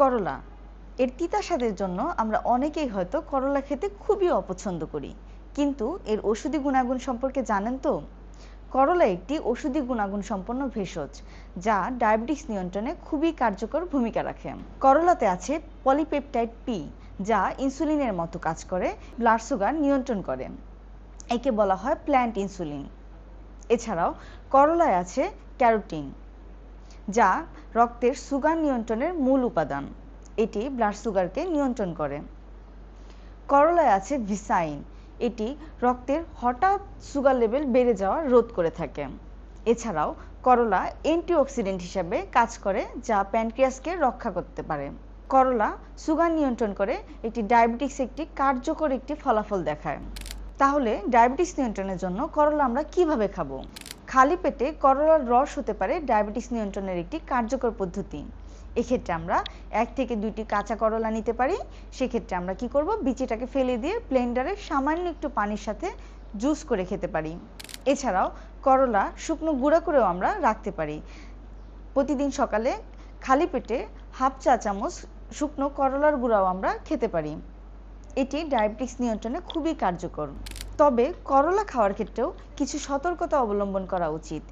করলা। এর তিতা স্বাদের জন্য আমরা অনেকেই হয়তো করলা খেতে খুবই অপছন্দ করি। কিন্তু এর ওষুধি গুণাগুণ সম্পর্কে জানেন তো? করলা একটি ওষুধি গুণাগুণ সম্পন্ন ভেষজ, যা ডায়াবেটিস নিয়ন্ত্রণে খুবই কার্যকর ভূমিকা রাখে। করলাতে আছে পলিপেপটাইড পি, যা ইনসুলিনের মতো কাজ করে, ব্লাড সুগার নিয়ন্ত্রণ করে। একে বলা হয় প্ল্যান্ট ইনসুলিন। এছাড়াও করলায় আছে ক্যারোটিন। যা রক্তের সুগার নিয়ন্ত্রণের মূল উপাদান। এটি ব্লাড সুগারকে নিয়ন্ত্রণ করে। করলায় আছে ভিসাইন এটি রক্তের হঠাৎ সুগার লেভেল বেড়ে যাওয়া রোধ করে থাকে। এছাড়াও করলা অ্যান্টিঅক্সিডেন্ট হিসাবে কাজ করে, যা প্যানক্রিয়াসকে রক্ষা করতে পারে। করলা সুগার নিয়ন্ত্রণ করে একটি ডায়াবেটিস একটি কার্যকর একটি ফলাফল দেখায়। তাহলে ডায়াবেটিস নিয়ন্ত্রণের জন্য করলা আমরা কীভাবে খাব? খালি পেটে করলার রস হতে পারে ডায়াবেটিস নিয়ন্ত্রণের একটি কার্যকর পদ্ধতি। এক্ষেত্রে আমরা এক থেকে দুইটি কাঁচা করলা নিতে পারি। সেক্ষেত্রে আমরা কি করব? বিচিটাকে ফেলে দিয়ে ব্লেন্ডারে সামান্য একটু পানির সাথে জুস করে খেতে পারি। এছাড়াও করলা শুকনো গুঁড়া করেও আমরা রাখতে পারি। প্রতিদিন সকালে খালি পেটে হাফ চা চামচ শুকনো করলার গুঁড়াও আমরা খেতে পারি। এটি ডায়াবেটিস নিয়ন্ত্রণে খুবই কার্যকর। তবে করলা খাওয়ার ক্ষেত্রেও কিছু সতর্কতা অবলম্বন করা উচিত।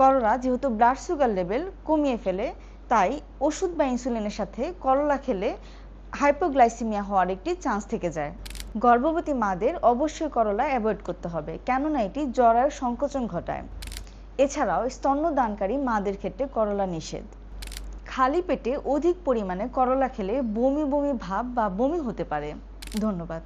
করলা যেহেতু ব্লাড সুগার লেভেল কমিয়ে ফেলে, তাই ওষুধ বা ইনসুলিনের সাথে করলা খেলে হাইপোগ্লাইসিমিয়া হওয়ার একটি চান্স থেকে যায়। গর্ভবতী মাদের অবশ্যই করলা অ্যাভয়েড করতে হবে, কেননা এটি জরায়ু সংকোচন ঘটায়। এছাড়াও স্তন্যদানকারী মাদের ক্ষেত্রে করলা নিষেধ। খালি পেটে অধিক পরিমাণে করলা খেলে বমি বমি ভাব বা বমি হতে পারে। ধন্যবাদ।